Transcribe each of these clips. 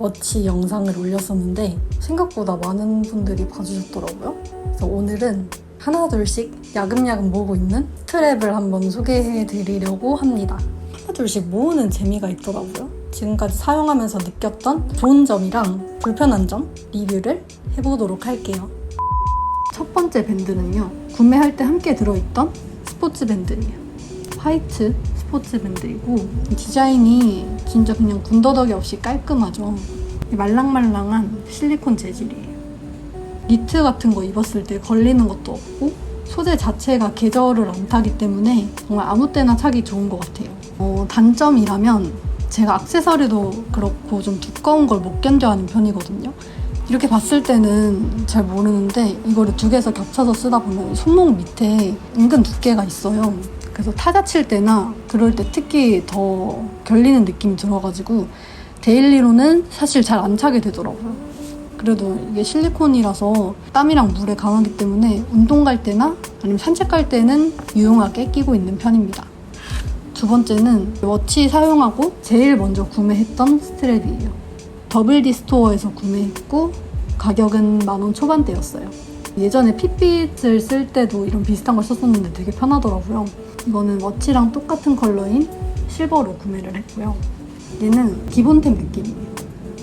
워치 영상을 올렸었는데 생각보다 많은 분들이 봐주셨더라고요. 그래서 오늘은 하나둘씩 야금야금 모으고 있는 트랩을 한번 소개해 드리려고 합니다. 하나둘씩 모으는 재미가 있더라고요. 지금까지 사용하면서 느꼈던 좋은 점이랑 불편한 점 리뷰를 해보도록 할게요. 첫 번째 밴드는요. 구매할 때 함께 들어있던 스포츠 밴드예요. 화이트 스포츠 밴드이고 디자인이 진짜 그냥 군더더기 없이 깔끔하죠. 말랑말랑한 실리콘 재질이에요. 니트 같은 거 입었을 때 걸리는 것도 없고 소재 자체가 계절을 안 타기 때문에 정말 아무 때나 차기 좋은 것 같아요. 어, 단점이라면 제가 액세서리도 그렇고 좀 두꺼운 걸 못 견뎌하는 편이거든요. 이렇게 봤을 때는 잘 모르는데 이거를 두 개에서 겹쳐서 쓰다 보면 손목 밑에 은근 두께가 있어요. 그래서 타자 칠 때나 그럴 때 특히 더 결리는 느낌이 들어가지고 데일리로는 사실 잘 안 차게 되더라고요. 그래도 이게 실리콘이라서 땀이랑 물에 강하기 때문에 운동 갈 때나 아니면 산책 갈 때는 유용하게 끼고 있는 편입니다. 두 번째는 워치 사용하고 제일 먼저 구매했던 스트랩이에요. 더블 디 스토어에서 구매했고 가격은 만 원 초반대였어요. 예전에 핏빛을 쓸 때도 이런 비슷한 걸 썼었는데 되게 편하더라고요. 이거는 워치랑 똑같은 컬러인 실버로 구매를 했고요. 얘는 기본템 느낌이에요.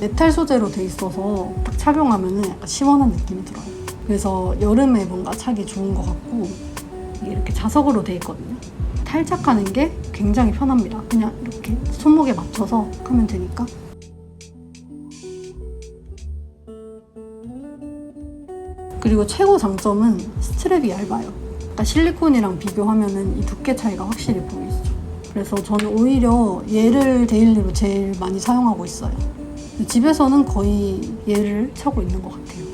메탈 소재로 돼 있어서 딱 착용하면 약간 시원한 느낌이 들어요. 그래서 여름에 뭔가 차기 좋은 것 같고 이렇게 자석으로 돼 있거든요. 탈착하는 게 굉장히 편합니다. 그냥 이렇게 손목에 맞춰서 하면 되니까. 그리고 최고 장점은 스트랩이 얇아요. 그러니까 실리콘이랑 비교하면은 이 두께 차이가 확실히 보이시죠. 그래서 저는 오히려 얘를 데일리로 제일 많이 사용하고 있어요. 집에서는 거의 얘를 차고 있는 것 같아요.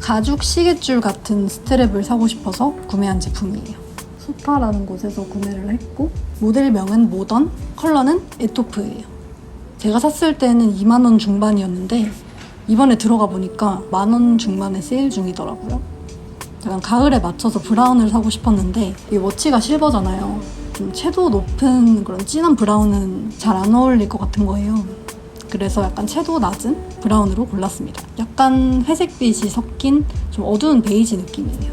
가죽 시계줄 같은 스트랩을 사고 싶어서 구매한 제품이에요. 수타라는 곳에서 구매를 했고 모델명은 모던, 컬러는 에토프예요. 제가 샀을 때는 2만 원 중반이었는데 이번에 들어가 보니까 만 원 중반에 세일 중이더라고요. 약간 가을에 맞춰서 브라운을 사고 싶었는데 이 워치가 실버잖아요. 좀 채도 높은 그런 진한 브라운은 잘 안 어울릴 것 같은 거예요. 그래서 약간 채도 낮은 브라운으로 골랐습니다. 약간 회색빛이 섞인 좀 어두운 베이지 느낌이에요.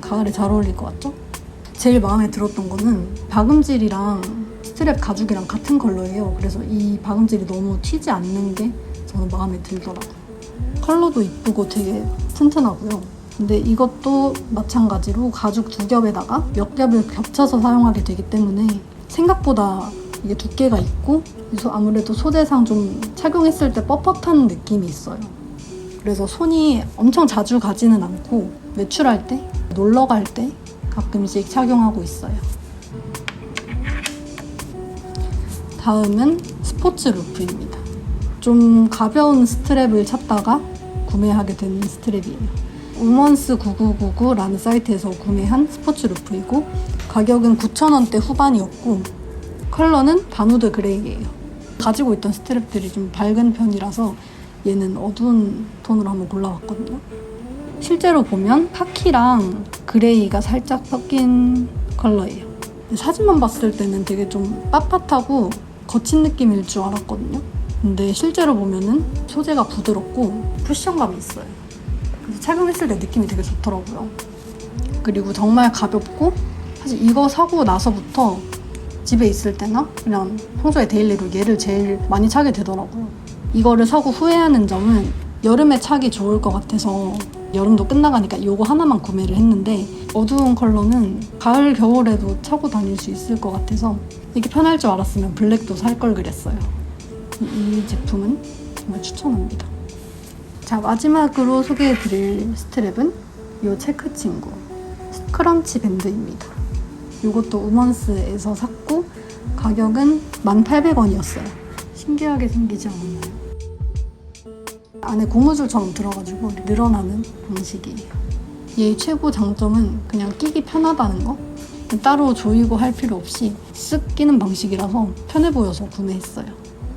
가을에 잘 어울릴 것 같죠? 제일 마음에 들었던 거는 박음질이랑 스트랩 가죽이랑 같은 컬러예요. 그래서 이 박음질이 너무 튀지 않는 게 저는 마음에 들더라고요. 컬러도 이쁘고 되게 튼튼하고요. 근데 이것도 마찬가지로 가죽 두 겹에다가 몇 겹을 겹쳐서 사용하게 되기 때문에 생각보다 이게 두께가 있고 그래서 아무래도 소재상 좀 착용했을 때 뻣뻣한 느낌이 있어요. 그래서 손이 엄청 자주 가지는 않고 외출할 때, 놀러 갈 때 가끔씩 착용하고 있어요. 다음은 스포츠 루프입니다. 좀 가벼운 스트랩을 찾다가 구매하게 된 스트랩이에요. 우먼스 9999라는 사이트에서 구매한 스포츠 루프이고 가격은 9,000원대 후반이었고 컬러는 바누드 그레이예요. 가지고 있던 스트랩들이 좀 밝은 편이라서 얘는 어두운 톤으로 한번 골라봤거든요. 실제로 보면 카키랑 그레이가 살짝 섞인 컬러예요. 사진만 봤을 때는 되게 좀 빳빳하고 거친 느낌일 줄 알았거든요. 근데 실제로 보면은 소재가 부드럽고 쿠션감이 있어요. 그래서 착용했을 때 느낌이 되게 좋더라고요. 그리고 정말 가볍고 사실 이거 사고 나서부터 집에 있을 때나 그냥 평소에 데일리로 얘를 제일 많이 차게 되더라고요. 이거를 사고 후회하는 점은 여름에 차기 좋을 것 같아서 여름도 끝나가니까 이거 하나만 구매를 했는데 어두운 컬러는 가을 겨울에도 차고 다닐 수 있을 것 같아서 이게 편할 줄 알았으면 블랙도 살 걸 그랬어요. 이, 이 제품은 정말 추천합니다. 자 마지막으로 소개해드릴 스트랩은 이 체크 친구 스크런치 밴드입니다. 이것도 우먼스에서 샀고 가격은 1,800원이었어요. 신기하게 생기지 않았나요? 안에 고무줄처럼 들어가지고 늘어나는 방식이에요. 얘의 최고 장점은 그냥 끼기 편하다는 거. 따로 조이고 할 필요 없이 쓱 끼는 방식이라서 편해 보여서 구매했어요.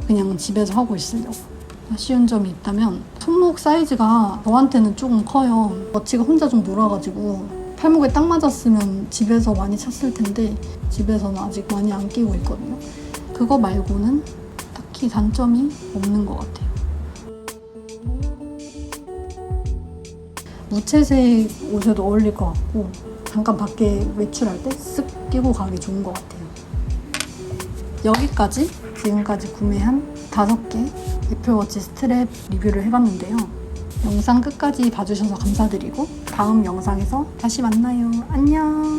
그냥 집에서 하고 있으려고. 아쉬운 점이 있다면 손목 사이즈가 저한테는 조금 커요. 멋지가 혼자 좀 놀아가지고 팔목에 딱 맞았으면 집에서 많이 찼을 텐데 집에서는 아직 많이 안 끼고 있거든요. 그거 말고는 딱히 단점이 없는 것 같아요. 무채색 옷에도 어울릴 것 같고 잠깐 밖에 외출할 때 쓱 끼고 가기 좋은 것 같아요. 여기까지 지금까지 구매한 다섯 개 애플워치 스트랩 리뷰를 해봤는데요. 영상 끝까지 봐주셔서 감사드리고 다음 영상에서 다시 만나요. 안녕.